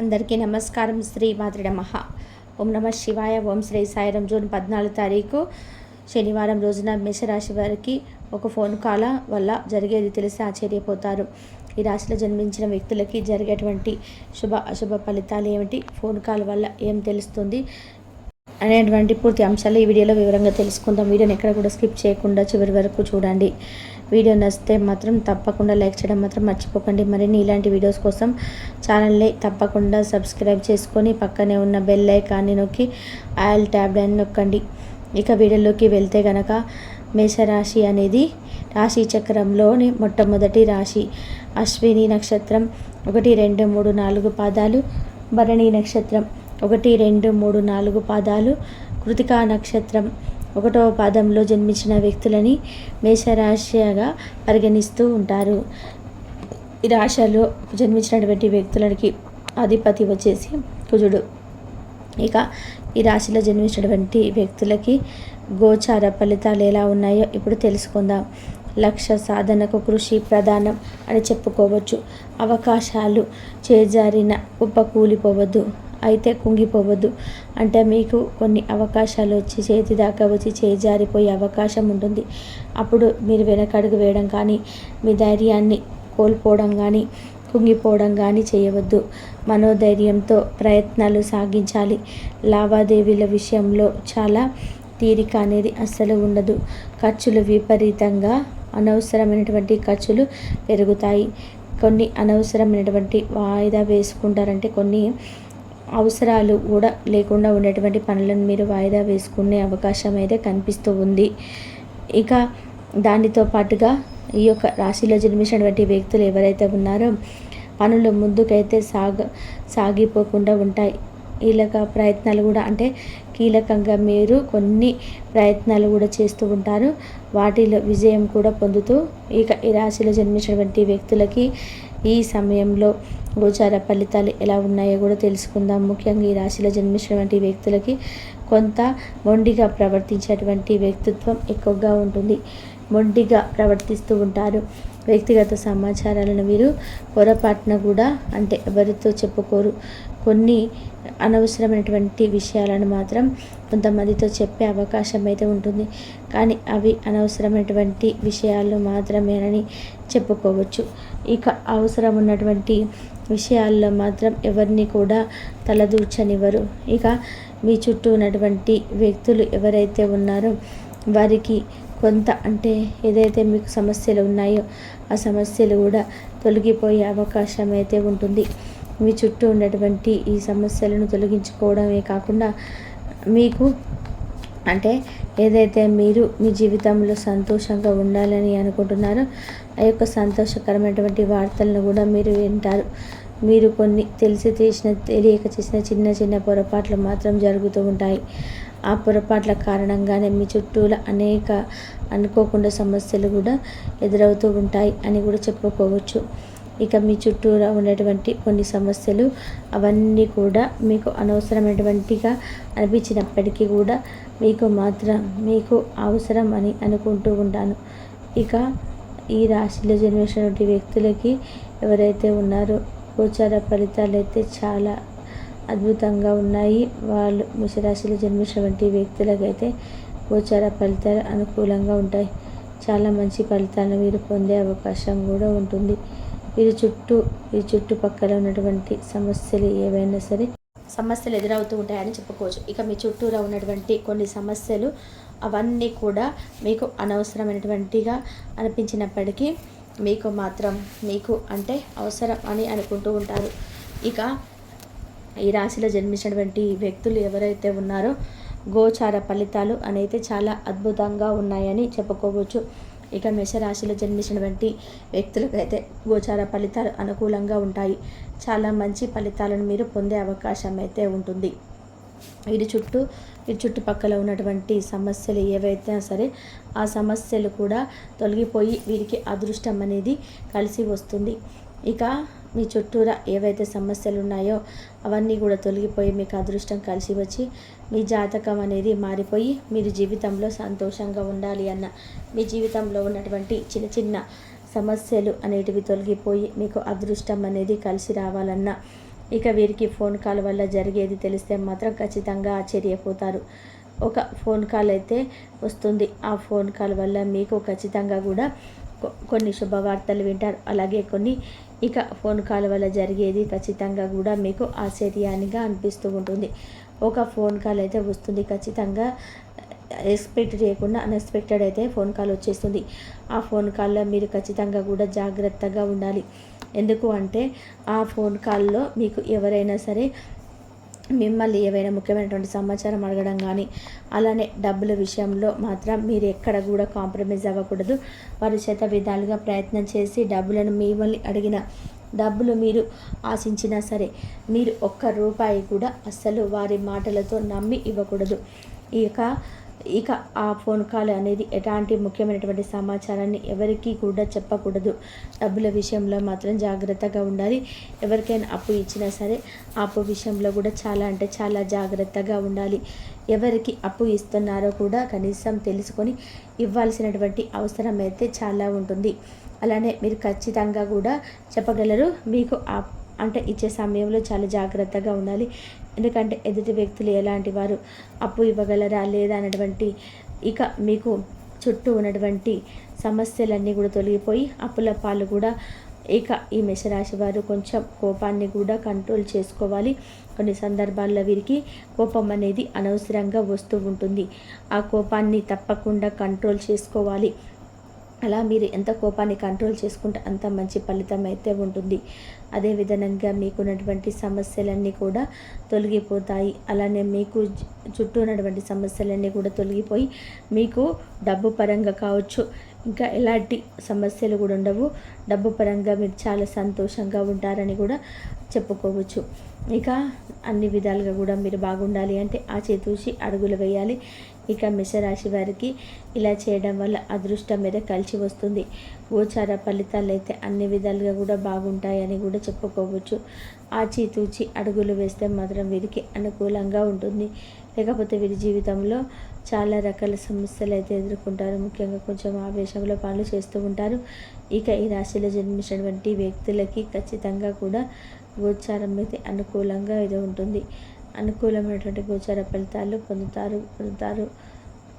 అందరికీ నమస్కారం. శ్రీ మాతృ నమః. ఓం నమ శివాయ. ఓం శ్రీ సాయిరం. జూన్ పద్నాలుగు తారీఖు శనివారం రోజున మేషరాశి వారికి ఒక ఫోన్ కాల్ వల్ల జరిగేది తెలిసి ఆశ్చర్యపోతారు. ఈ రాశిలో జన్మించిన వ్యక్తులకి జరిగేటువంటి శుభ అశుభ ఫలితాలు ఏమిటి? ఫోన్ కాల్ వల్ల ఏం తెలుస్తుంది? అనేటువంటి పూర్తి అంశాలు ఈ వీడియోలో వివరంగా తెలుసుకుందాం. వీడియోని ఎక్కడ కూడా స్కిప్ చేయకుండా చివరి వరకు చూడండి. వీడియో నచ్చితే మాత్రం తప్పకుండా లైక్ చేయడం మాత్రం మర్చిపోకండి. మరిన్ని ఇలాంటి వీడియోస్ కోసం ఛానల్ని తప్పకుండా సబ్స్క్రైబ్ చేసుకొని పక్కనే ఉన్న బెల్ ఐకాన్ని నొక్కి ఆయిల్ ట్యాబ్ అని నొక్కండి. ఇక వీడియోలోకి వెళ్తే గనక మేషరాశి అనేది రాశి చక్రంలోని మొట్టమొదటి రాశి. అశ్విని నక్షత్రం ఒకటి రెండు మూడు నాలుగు పాదాలు. భరణి నక్షత్రం ఒకటి రెండు మూడు నాలుగు పాదాలు. కృతికా నక్షత్రం ఒకటవ పాదంలో జన్మించిన వ్యక్తులని మేషరాశిగా పరిగణిస్తూ ఉంటారు. ఈ రాశిలో జన్మించినటువంటి వ్యక్తులకి అధిపతి వచ్చేసి కుజుడు. ఇక ఈ రాశిలో జన్మించినటువంటి వ్యక్తులకి గోచార ఫలితాలు ఎలా ఉన్నాయో ఇప్పుడు తెలుసుకుందాం. లక్ష్య సాధనకు కృషి ప్రధానం అని చెప్పుకోవచ్చు. అవకాశాలు చేజారిన ఉపకూలిపోవద్దు. అయితే కుంగిపోవద్దు. అంటే మీకు కొన్ని అవకాశాలు వచ్చి చేతి దాకా వచ్చి చేజారిపోయే అవకాశం ఉంటుంది. అప్పుడు మీరు వెనకడుగు వేయడం కానీ మీ ధైర్యాన్ని కోల్పోవడం కానీ కుంగిపోవడం కానీ చేయవద్దు. మనోధైర్యంతో ప్రయత్నాలు సాగించాలి. లావాదేవీల విషయంలో చాలా తీరిక అనేది అస్సలు ఉండదు. ఖర్చులు విపరీతంగా అనవసరమైనటువంటి ఖర్చులు పెరుగుతాయి. కొన్ని అనవసరమైనటువంటి వాయిదా వేసుకుంటారంటే కొన్ని అవసరాలు కూడా లేకుండా ఉండేటువంటి పనులను మీరు వాయిదా వేసుకునే అవకాశం అయితే కనిపిస్తూ ఉంది. ఇక దానితో పాటుగా ఈ యొక్క రాశిలో జన్మించినటువంటి వ్యక్తులు ఎవరైతే ఉన్నారో పనులు ముందుకైతే సాగ సాగిపోకుండా ఉంటాయి. కీలక ప్రయత్నాలు కూడా అంటే కీలకంగా మీరు కొన్ని ప్రయత్నాలు కూడా చేస్తూ ఉంటారు. వాటిలో విజయం కూడా పొందుతూ ఇక ఈ రాశిలో జన్మించినటువంటి వ్యక్తులకి ఈ సమయంలో గోచార ఫలితాలు ఎలా ఉన్నాయో కూడా తెలుసుకుందాం. ముఖ్యంగా ఈ రాశిలో జన్మించినటువంటి వ్యక్తులకి కొంత మొండిగా ప్రవర్తించేటువంటి వ్యక్తిత్వం ఎక్కువగా ఉంటుంది. మొండిగా ప్రవర్తిస్తూ ఉంటారు. వ్యక్తిగత సమాచారాలను వీరు పొరపాటున కూడా అంటే ఎవరితో చెప్పుకోరు. కొన్ని అనవసరమైనటువంటి విషయాలను మాత్రం కొంతమందితో చెప్పే అవకాశం అయితే ఉంటుంది. కానీ అవి అనవసరమైనటువంటి విషయాలు మాత్రమేనని చెప్పుకోవచ్చు. ఇక అవసరం ఉన్నటువంటి విషయాల్లో మాత్రం ఎవరిని కూడా తలదూర్చనివ్వరు. ఇక మీ చుట్టూ ఉన్నటువంటి వ్యక్తులు ఎవరైతే ఉన్నారో వారికి కొంత అంటే ఏదైతే మీకు సమస్యలు ఉన్నాయో ఆ సమస్యలు కూడా తొలగిపోయే అవకాశం అయితే ఉంటుంది. మీ చుట్టూ ఉన్నటువంటి ఈ సమస్యలను తొలగించుకోవడమే కాకుండా మీకు అంటే ఏదైతే మీరు మీ జీవితంలో సంతోషంగా ఉండాలని అనుకుంటున్నారో ఆ యొక్క సంతోషకరమైనటువంటి వార్తలను కూడా మీరు వింటారు. మీరు కొన్ని తెలిసి చేసిన తెలియక చేసిన చిన్న చిన్న పొరపాట్లు మాత్రం జరుగుతూ ఉంటాయి. ఆ పొరపాట్ల కారణంగానే మీ చుట్టూల అనేక అనుకోకుండా సమస్యలు కూడా ఎదురవుతూ ఉంటాయి అని కూడా చెప్పుకోవచ్చు. ఇక మీ చుట్టూరా ఉన్నటువంటి కొన్ని సమస్యలు అవన్నీ కూడా మీకు అనవసరమైనటువంటిగా అనిపించినప్పటికీ కూడా మీకు మాత్రం మీకు అవసరం అని అనుకుంటూ ఉంటాను ఇక ఈ రాశిలో జన్మించినటువంటి వ్యక్తులకి ఎవరైతే ఉన్నారో గోచార ఫలితాలు అయితే చాలా అద్భుతంగా ఉన్నాయి. వాళ్ళు మేషరాశిలో జన్మించినటువంటి వ్యక్తులకైతే గోచార ఫలితాలు అనుకూలంగా ఉంటాయి. చాలా మంచి ఫలితాలను మీరు పొందే అవకాశం కూడా ఉంటుంది. ఇది చుట్టూ ఈ చుట్టుపక్కల ఉన్నటువంటి సమస్యలు ఏవైనా సరే సమస్యలు ఎదురవుతూ ఉంటాయని చెప్పుకోవచ్చు. ఇక మీ చుట్టూరా ఉన్నటువంటి కొన్ని సమస్యలు అవన్నీ కూడా మీకు అనవసరమైనటువంటిగా అనిపించినప్పటికీ మీకు మాత్రం మీకు అంటే అవసరం అని అనుకుంటూ ఉంటారు. ఇక ఈ రాశిలో జన్మించినటువంటి వ్యక్తులు ఎవరైతే ఉన్నారో గోచార ఫలితాలు అనేది చాలా అద్భుతంగా ఉన్నాయని చెప్పుకోవచ్చు. ఇక మేషరాశిలో జన్మించినటువంటి వ్యక్తులకైతే గోచార ఫలితాలు అనుకూలంగా ఉంటాయి. చాలా మంచి ఫలితాలను మీరు పొందే అవకాశం అయితే ఉంటుంది. వీరి చుట్టూ వీరి చుట్టుపక్కల ఉన్నటువంటి సమస్యలు ఏవైతే సరే ఆ సమస్యలు కూడా తొలగిపోయి వీరికి అదృష్టం అనేది కలిసి వస్తుంది. ఇక మీ చుట్టూరా ఏవైతే సమస్యలు ఉన్నాయో అవన్నీ కూడా తొలగిపోయి మీకు అదృష్టం కలిసి వచ్చి మీ జాతకం అనేది మారిపోయి మీరు జీవితంలో సంతోషంగా ఉండాలి అన్న మీ జీవితంలో ఉన్నటువంటి చిన్న చిన్న సమస్యలు అనేటివి తొలగిపోయి మీకు అదృష్టం అనేది కలిసి రావాలన్నా ఇక వీరికి ఫోన్ కాల్ వల్ల జరిగేది తెలిస్తే మాత్రం ఖచ్చితంగా ఆశ్చర్యపోతారు. ఒక ఫోన్ కాల్ అయితే వస్తుంది. ఆ ఫోన్ కాల్ వల్ల మీకు ఖచ్చితంగా కూడా కొన్ని శుభవార్తలు వింటారు. అలాగే కొన్ని ఇక ఫోన్ కాల్ వల్ల జరిగేది ఖచ్చితంగా కూడా మీకు ఆశ్చర్యానిగా అనిపిస్తూ ఉంటుంది. ఒక ఫోన్ కాల్ అయితే వస్తుంది ఖచ్చితంగా. ఎక్స్పెక్ట్ చేయకుండా అన్ఎక్స్పెక్టెడ్ అయితే ఫోన్ కాల్ వచ్చేస్తుంది. ఆ ఫోన్ కాల్లో మీరు ఖచ్చితంగా కూడా జాగ్రత్తగా ఉండాలి. ఎందుకు అంటే ఆ ఫోన్ కాల్లో మీకు ఎవరైనా సరే మిమ్మల్ని ఏవైనా ముఖ్యమైనటువంటి సమాచారం అడగడం కానీ అలానే డబ్బుల విషయంలో మాత్రం మీరు ఎక్కడ కూడా కాంప్రమైజ్ అవ్వకూడదు. వారి శత విధాలుగా ప్రయత్నం చేసి డబ్బులను మిమ్మల్ని అడిగిన డబ్బులు మీరు ఆశించినా సరే మీరు ఒక్క రూపాయి కూడా అస్సలు వారి మాటలతో నమ్మి ఇవ్వకూడదు. ఇక ఇక ఆ ఫోన్ కాల్ అనేది ఎలాంటి ముఖ్యమైనటువంటి సమాచారాన్ని ఎవరికీ కూడా చెప్పకూడదు. డబ్బుల విషయంలో మాత్రం జాగ్రత్తగా ఉండాలి. ఎవరికైనా అప్పు ఇచ్చినా సరే అప్పు విషయంలో కూడా చాలా అంటే చాలా జాగ్రత్తగా ఉండాలి. ఎవరికి అప్పు ఇస్తున్నారో కూడా కనీసం తెలుసుకొని ఇవ్వాల్సినటువంటి అవసరం అయితే చాలా ఉంటుంది. అలానే మీరు ఖచ్చితంగా కూడా చెప్పగలరు. మీకు ఆ అంటే ఇచ్చే సమయంలో చాలా జాగ్రత్తగా ఉండాలి. ఎందుకంటే ఎదుటి వ్యక్తులు ఎలాంటి వారు అప్పు ఇవ్వగలరా లేదా అన్నటువంటి ఇక మీకు చుట్టూ ఉన్నటువంటి సమస్యలన్నీ కూడా తొలగిపోయి అప్పుల పాలు కూడా ఇక ఈ మేషరాశి వారు కొంచెం కోపాన్ని కూడా కంట్రోల్ చేసుకోవాలి. కొన్ని సందర్భాల్లో వీరికి కోపం అనేది అనవసరంగా వస్తూ ఉంటుంది. ఆ కోపాన్ని తప్పకుండా కంట్రోల్ చేసుకోవాలి. అలా మీరు ఎంత కోపాన్ని కంట్రోల్ చేసుకుంటే అంత మంచి ఫలితం అయితే ఉంటుంది. అదే విధంగా మీకున్నటువంటి సమస్యలన్నీ కూడా తొలగిపోతాయి. అలానే మీకు చుట్టూ ఉన్నటువంటి సమస్యలన్నీ కూడా తొలగిపోయి మీకు డబ్బు పరంగా కావచ్చు. ఇంకా ఎలాంటి సమస్యలు కూడా ఉండవు. డబ్బు పరంగా మీరు చాలా సంతోషంగా ఉంటారని కూడా చెప్పుకోవచ్చు. ఇక అన్ని విధాలుగా కూడా మీరు బాగుండాలి అంటే ఆ చేతూచి అడుగులు వేయాలి. ఇక మేషరాశి వారికి ఇలా చేయడం వల్ల అదృష్టం మీద కలిసి వస్తుంది. గోచార ఫలితాలు అయితే అన్ని విధాలుగా కూడా బాగుంటాయని కూడా చెప్పుకోవచ్చు. ఆచితూచి అడుగులు వేస్తే మాత్రం వీరికి అనుకూలంగా ఉంటుంది. లేకపోతే వీరి జీవితంలో చాలా రకాల సమస్యలు అయితే ఎదుర్కొంటారు. ముఖ్యంగా కొంచెం ఆవేశంలో పనులు చేస్తూ ఉంటారు. ఇక ఈ రాశిలో జన్మించినటువంటి వ్యక్తులకి ఖచ్చితంగా కూడా గోచారం అయితే అనుకూలంగా ఇది ఉంటుంది. అనుకూలమైనటువంటి గోచార ఫలితాలు పొందుతారు పొందుతారు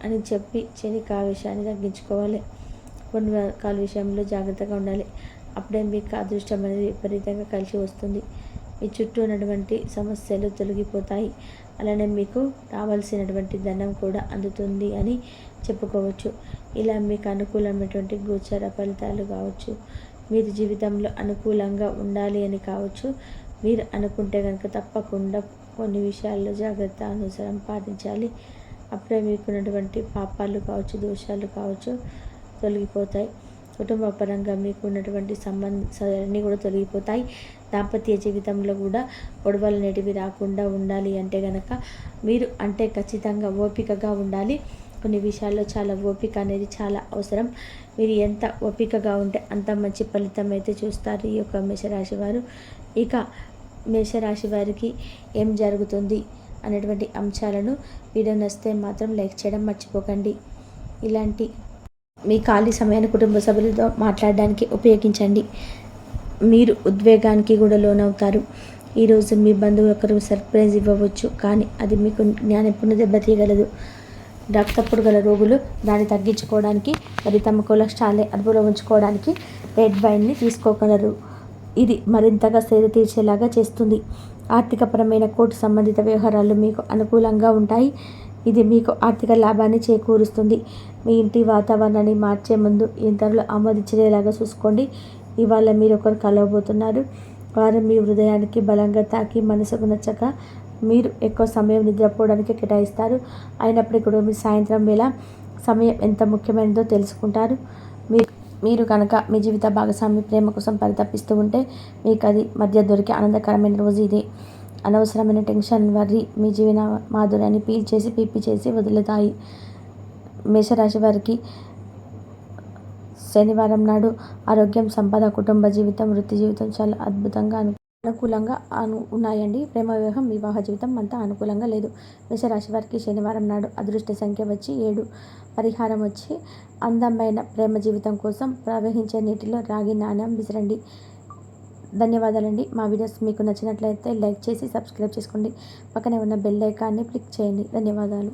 అని చెప్పి చెని కావేశాన్ని తగ్గించుకోవాలి. కొన్ని రకాల విషయంలో జాగ్రత్తగా ఉండాలి. అప్పుడే మీకు అదృష్టం అనేది విపరీతంగా కలిసి వస్తుంది. మీ చుట్టూ ఉన్నటువంటి సమస్యలు తొలగిపోతాయి. అలానే మీకు రావాల్సినటువంటి ధనం కూడా అందుతుంది అని చెప్పుకోవచ్చు. ఇలా మీకు అనుకూలమైనటువంటి గోచర ఫలితాలు కావచ్చు. మీరు జీవితంలో అనుకూలంగా ఉండాలి అని కావచ్చు. మీరు అనుకుంటే కనుక తప్పకుండా కొన్ని విషయాల్లో జాగ్రత్త అనుసరం పాటించాలి. అప్పుడే మీకున్నటువంటి పాపాలు కావచ్చు దోషాలు కావచ్చు తొలగిపోతాయి. కుటుంబ పరంగా మీకు ఉన్నటువంటి సంబంధాలన్నీ కూడా తొలగిపోతాయి. దాంపత్య జీవితంలో కూడా గొడవలు అనేటివి రాకుండా ఉండాలి అంటే గనక మీరు అంటే ఖచ్చితంగా ఓపికగా ఉండాలి. కొన్ని విషయాల్లో చాలా ఓపిక అనేది చాలా అవసరం. మీరు ఎంత ఓపికగా ఉంటే అంత మంచి ఫలితం అయితే చూస్తారు ఈ యొక్క మేషరాశి వారు. ఇక మేషరాశి వారికి ఏం జరుగుతుంది అనేటువంటి అంశాలను వీడియో నచ్చితే మాత్రం లైక్ చేయడం మర్చిపోకండి. ఇలాంటి మీ ఖాళీ సమయాన్ని కుటుంబ సభ్యులతో మాట్లాడడానికి ఉపయోగించండి. మీరు ఉద్వేగానికి కూడా లోనవుతారు. ఈరోజు మీ బంధువు ఒకరు సర్ప్రైజ్ ఇవ్వవచ్చు కానీ అది మీకు జ్ఞానపుణ్య దెబ్బతీయగలదు రక్తప్పుడు గల రోగులు దాన్ని తగ్గించుకోవడానికి మరి తమ కొలెస్ట్రాల్ని అదుపులో ఉంచుకోవడానికి రెడ్ వైన్ని తీసుకోగలరు. ఇది మరింతగా సేద తీర్చేలాగా చేస్తుంది. ఆర్థికపరమైన కోర్టు సంబంధిత వ్యవహారాలు మీకు అనుకూలంగా ఉంటాయి. ఇది మీకు ఆర్థిక లాభాన్ని చేకూరుస్తుంది. మీ ఇంటి వాతావరణాన్ని మార్చే ముందు ఇతరులు ఆమోదించేలాగా చూసుకోండి. ఇవాళ మీరు ఒకరు కలవబోతున్నారు. వారు మీ హృదయానికి బలంగా తాకి మనసుకు నచ్చక మీరు ఎక్కువ సమయం నిద్రపోవడానికి కేటాయిస్తారు. అయినప్పటికీ కూడా మీ సాయంత్రం వేళ సమయం ఎంత ముఖ్యమైనదో తెలుసుకుంటారు. మీరు మీరు కనుక మీ జీవిత భాగస్వామి ప్రేమ కోసం పరితపిస్తూ ఉంటే మీకు అది మధ్య దొరికే ఆనందకరమైన రోజు ఇదే. అనవసరమైన టెన్షన్ వర్రి మీ జీవన మాధుర్యాన్ని పీల్ చేసి పీపి చేసి వదులుతాయి. మేషరాశి వారికి శనివారం నాడు ఆరోగ్యం సంపద కుటుంబ జీవితం వృత్తి జీవితం చాలా అద్భుతంగా అను అనుకూలంగా అను ఉన్నాయండి. ప్రేమ వివాహం వివాహ జీవితం అంతా అనుకూలంగా లేదు. మేషరాశి వారికి శనివారం నాడు అదృష్ట సంఖ్య వచ్చి ఏడు. పరిహారం వచ్చి అందమైన ప్రేమ జీవితం కోసం ప్రవహించే నీటిలో రాగి నాణ్యం విసరండి. ధన్యవాదాలండి. మా వీడియోస్ మీకు నచ్చినట్లయితే లైక్ చేసి సబ్స్క్రైబ్ చేసుకోండి. పక్కనే ఉన్న బెల్ ఐకాన్ని క్లిక్ చేయండి. ధన్యవాదాలు.